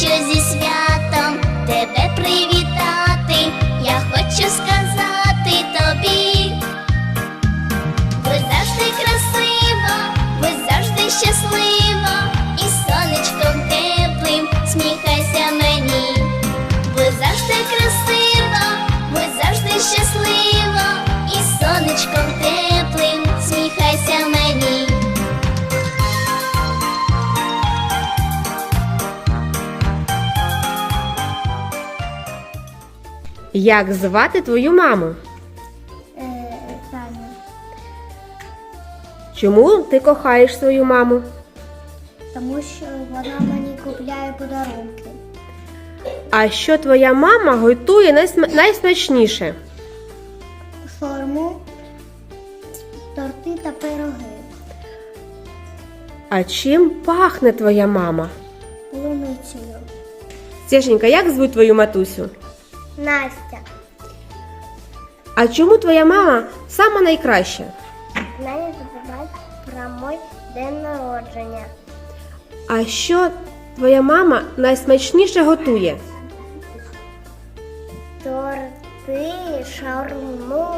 хочу Як звати твою маму? Таня. Чому ти кохаєш свою маму? Тому що вона мені купляє подарунки. А що твоя мама готує найсм- найсмачніше? Форму, торти та пироги. А чим пахне твоя мама? Полуницею. Стеженька, як звуть твою матусю? Настя. А чому твоя мама сама найкраща? Не забувай про мій день народження. А що твоя мама найсмачніше готує? Торти, шаурму.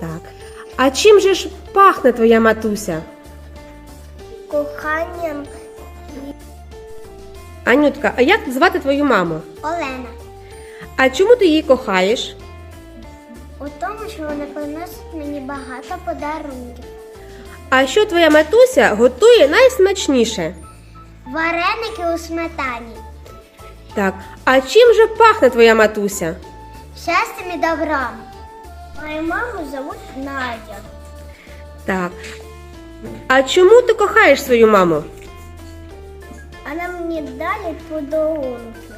Так. А чим же ж пахне твоя матуся? Анютка, а як звати твою маму? Олена. А чому ти її кохаєш? У тому, що вона приносить мені багато подарунків. А що твоя матуся готує найсмачніше? Вареники у сметані. Так, а чим же пахне твоя матуся? Щастям і добром. Мою маму зовуть Надя. Так. А чому ти кохаєш свою маму? Вона мені далі подарунки.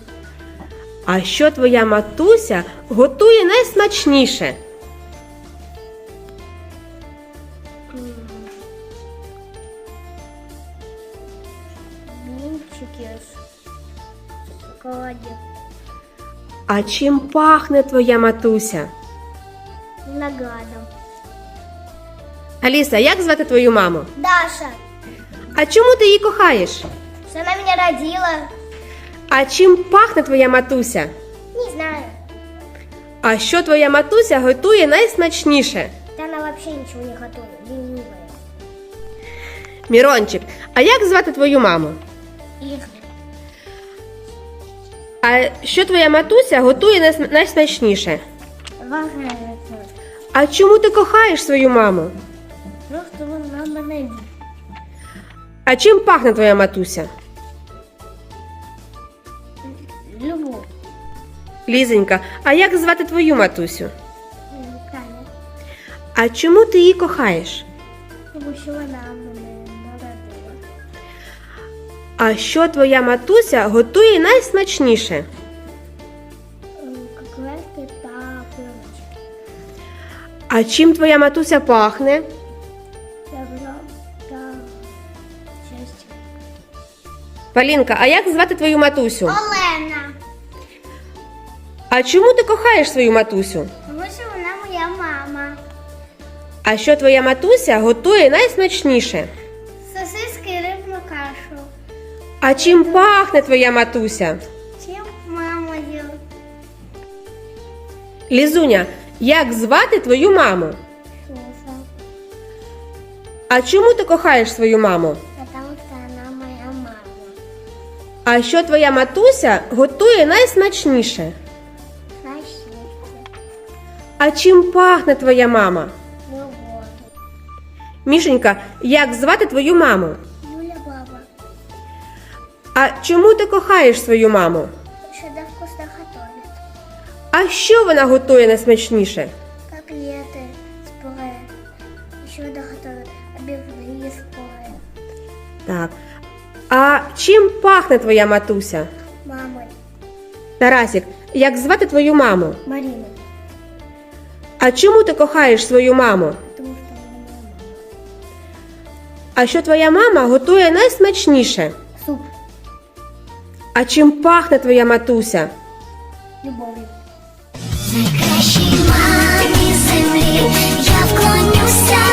А що твоя матуся готує найсмачніше? Блінчики з шоколаді. А чим пахне твоя матуся? Нагадом. Аліса, як звати твою маму? Даша, А чому ти її кохаєш? Вона мене родила? А чим пахне твоя матуся? Не знаю. А що твоя матуся готує найсмачніше? Та вона взагалі нічого не готує, лінивая. Мірончик, а як звати твою маму? Ігор. А що твоя матуся готує найсм- найсмачніше? А чому ти кохаєш свою маму? Просто вона мене. А чим пахне твоя матуся? Лізенька, а як звати твою матусю? Таня. А чому ти її кохаєш? Тому що вона мене народила. А що твоя матуся готує найсмачніше? Коклетки та пирожки. А чим твоя матуся пахне? Добро та щастя. Полінка, а як звати твою матусю? Олена. А чому ти кохаєш свою матусю? Тому що вона моя мама. А що твоя матуся готує найсмачніше? Сосиски і рибну кашу. А чим пахне твоя матуся? Чим мамою? Лізуня, як звати твою маму? А чому ти кохаєш свою маму? Потому что она моя мама. А що твоя матуся готує найсмачніше? А чим пахне твоя мама? Мішенька, як звати твою маму? Юля баба. А чому ти кохаєш свою маму? Еще да вкусно готовит. А що вона готує найсмачніше? Котлеты с пюре. Готовит обивные с пюре. Так. А чим пахне твоя матуся? Мамой. Тарасік, як звати твою маму? Марина. А чому ти кохаєш свою маму? Тому що моя мама. А що твоя мама готує найсмачніше? Суп. А чим пахне твоя матуся? любов'ю. Найкращій мамі землі я вклонюся